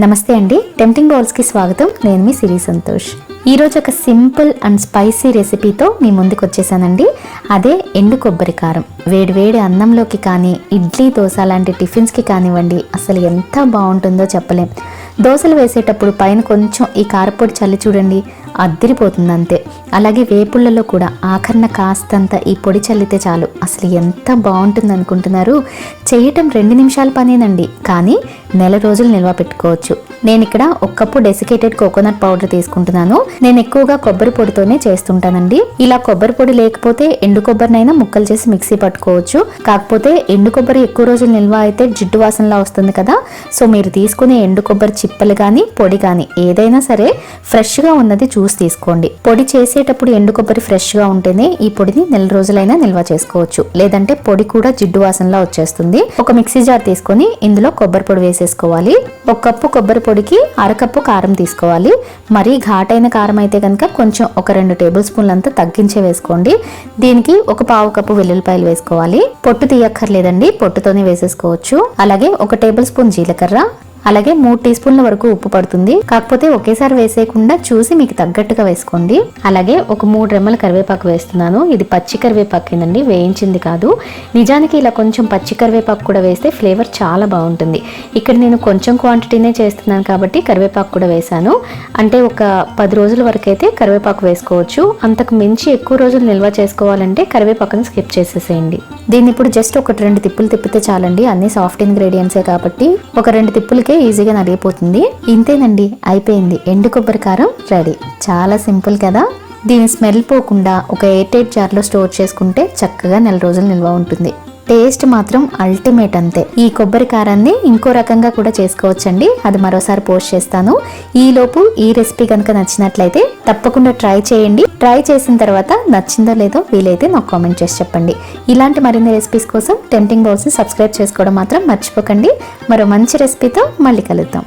నమస్తే అండి. టెంప్టింగ్ బౌల్స్కి స్వాగతం. నేను మీ సిరి సంతోష్. ఈరోజు ఒక సింపుల్ అండ్ స్పైసీ రెసిపీతో మీ ముందుకు వచ్చేసానండి. అదే ఎండు కొబ్బరి కారం. వేడి వేడి అన్నంలోకి కానీ ఇడ్లీ దోశ లాంటి టిఫిన్స్కి కానివ్వండి అసలు ఎంత బాగుంటుందో చెప్పలేం. దోశలు వేసేటప్పుడు పైన కొంచెం ఈ కారపొడి చల్లి చూడండి అద్దిరిపోతుంది అంతే. అలాగే వేపుళ్ళలో కూడా ఆఖరణ కాస్తంత ఈ పొడి చల్లితే చాలు. అసలు ఎంత బాగుంటుంది అనుకుంటున్నారు చేయటం రెండు నిమిషాల పనేనండి. కానీ నెల రోజులు నిల్వ పెట్టుకోవచ్చు. నేను ఇక్కడ ఒక కప్పు డెసికేటెడ్ కోకోనట్ పౌడర్ తీసుకుంటున్నాను. నేను ఎక్కువగా కొబ్బరి పొడితోనే చేస్తుంటానండి. ఇలా కొబ్బరి పొడి లేకపోతే ఎండు కొబ్బరినైనా ముక్కలు చేసి మిక్సీ పట్టుకోవచ్చు. కాకపోతే ఎండు కొబ్బరి ఎక్కువ రోజులు నిల్వ అయితే జిడ్డు వాసనలా వస్తుంది కదా. సో మీరు తీసుకునే ఎండు కొబ్బరి చిప్పలు కానీ పొడి కానీ ఏదైనా సరే ఫ్రెష్గా ఉన్నది చూసి తీసుకోండి. పొడి చేసేటప్పుడు ఎండు కొబ్బరి ఫ్రెష్గా ఉంటేనే ఈ పొడిని నెల రోజులైనా నిల్వ చేసుకోవచ్చు. లేదంటే పొడి కూడా జిడ్డు వాసనలా వచ్చేస్తుంది. ఒక మిక్సీ జార్ తీసుకొని ఇందులో కొబ్బరి పొడి వేసి వేసేసుకోవాలి ఒక కప్పు కొబ్బరి పొడికి అరకప్పు కారం తీసుకోవాలి. మరీ ఘాటైన కారం అయితే కనుక కొంచెం ఒక రెండు టేబుల్ స్పూన్లు అంతా తగ్గించే వేసుకోండి. దీనికి ఒక పావు కప్పు వెల్లుల్లిపాయలు వేసుకోవాలి. పొట్టు తీయక్కర్లేదండి పొట్టుతోనే వేసేసుకోవచ్చు. అలాగే ఒక టేబుల్ స్పూన్ జీలకర్ర అలాగే మూడు టీ స్పూన్ల వరకు ఉప్పు పడుతుంది. కాకపోతే ఒకేసారి వేసేయకుండా చూసి మీకు తగ్గట్టుగా వేసుకోండి. అలాగే ఒక మూడు రెమ్మల కరివేపాకు వేస్తున్నాను. ఇది పచ్చి కరివేపాకేనండి వేయించింది కాదు. నిజానికి ఇలా కొంచెం పచ్చి కరివేపాకు కూడా వేస్తే ఫ్లేవర్ చాలా బాగుంటుంది. ఇక్కడ నేను కొంచెం క్వాంటిటీనే చేస్తున్నాను కాబట్టి కరివేపాకు కూడా వేశాను. అంటే ఒక పది రోజుల వరకు అయితే కరివేపాకు వేసుకోవచ్చు. అంతకు మించి ఎక్కువ రోజులు నిల్వ చేసుకోవాలంటే కరివేపాకుని స్కిప్ చేసేసేయండి. దీన్ని ఇప్పుడు జస్ట్ ఒకటి రెండు తిప్పులు తిప్పితే చాలండి. అన్ని సాఫ్ట్ ఇంగ్రీడియంట్సే కాబట్టి ఒక రెండు తిప్పులకే ఈజీగా నలిగిపోతుంది. ఇంతేనండి అయిపోయింది. ఎండు కొబ్బరి కారం రెడీ. చాలా సింపుల్ కదా. దీని స్మెల్ పోకుండా ఒక ఎయిట్ ఎయిట్ జార్లో స్టోర్ చేసుకుంటే చక్కగా నెల రోజులు నిల్వ ఉంటుంది. టేస్ట్ మాత్రం అల్టిమేట్ అంతే. ఈ కొబ్బరి కారాన్ని ఇంకో రకంగా కూడా చేసుకోవచ్చండి. అది మరోసారి పోస్ట్ చేస్తాను. ఈ లోపు ఈ రెసిపీ కనుక నచ్చినట్లయితే తప్పకుండా ట్రై చేయండి. ట్రై చేసిన తర్వాత నచ్చిందో లేదో వీలైతే నాకు కామెంట్ చేసి చెప్పండి. ఇలాంటి మరిన్ని రెసిపీస్ కోసం టెంప్టింగ్ బౌల్స్ని సబ్స్క్రైబ్ చేసుకోవడం మాత్రం మర్చిపోకండి. మరో మంచి రెసిపీతో మళ్ళీ కలుద్దాం.